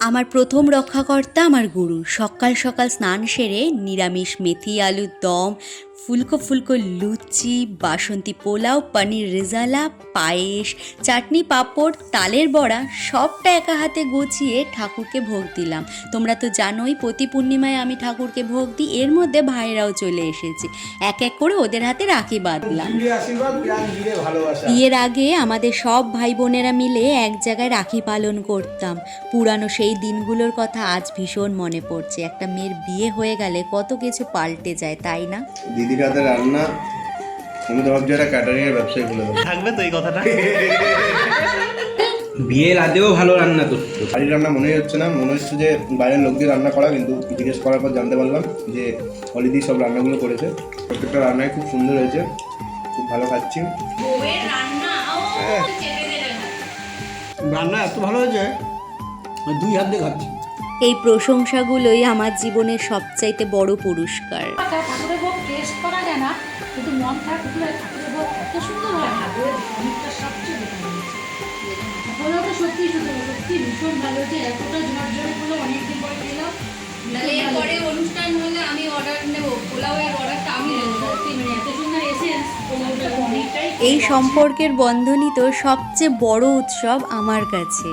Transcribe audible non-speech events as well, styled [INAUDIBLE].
আমার প্রথম রক্ষাকর্তা আমার গুরু। সকাল সকাল স্নান সেরে নিরামিষ মেথি আলুর দম ফুলকো ফুলকো লুচি বাসন্তী পোলাও পনির রেজালা পায়েস চাটনি পাঁপড় তালের বড়া সবটা একা হাতে গুছিয়ে ঠাকুরকে ভোগ দিলাম। তোমরা তো জানোই প্রতি পূর্ণিমায় আমি ঠাকুরকে ভোগ দিই এর মধ্যে ভাইরাও চলে এসেছে। এক এক করে ওদের হাতে রাখি বাঁধলাম। বিয়ের আগে আমাদের সব ভাই বোনেরা মিলে এক জায়গায় রাখি পালন করতাম। পুরানো সেই দিনগুলোর কথা আজ ভীষণ মনে পড়ছে। একটা মেয়ের বিয়ে হয়ে গেলে কত কিছু পাল্টে যায় তাই না? দিদির হাতে রান্না আমি তো ভাবছি একটা ক্যাটারিং এর ব্যবসায়ী খুলে দেবো। থাকবে তো এই কথাটা। [LAUGHS] বিয়ের আগেও ভালো রান্না করতো বাড়ির রান্না মনেই হচ্ছে না মনে হচ্ছে যে বাইরের লোক দিয়ে রান্না করা কিন্তু জিজ্ঞেস করার পর জানতে পারলাম যে হলিদি সব রান্নাগুলো করেছে। প্রত্যেকটা রান্নায় খুব সুন্দর হয়েছে খুব ভালো খাচ্ছি। রান্না এত ভালো হয়েছে আমি দুই হাত দিয়ে খাচ্ছি। এই প্রশংসাগুলোই আমার জীবনের সবচাইতে বড় পুরস্কার। টেস্ট করা যায় না কিন্তু মন থাকলে ঠাকুরের এত সুন্দর হয় ঠাকুরের অনেকটা সবচেয়ে বেটার হয়েছে তো সত্যি সুন্দর সত্যি ভীষণ ভালো হয়েছে এতটা ঝড়ে পোলাও অনেকদিন পরে খেলাম তাহলে এরপরে অনুষ্ঠান হলে আমি অর্ডার নেব পোলাওয়ের অর্ডারটা আমি মানে এত সুন্দর এসেন্স এই সম্পর্কের বন্ধনই তো সবচেয়ে বড় উৎসব আমার কাছে।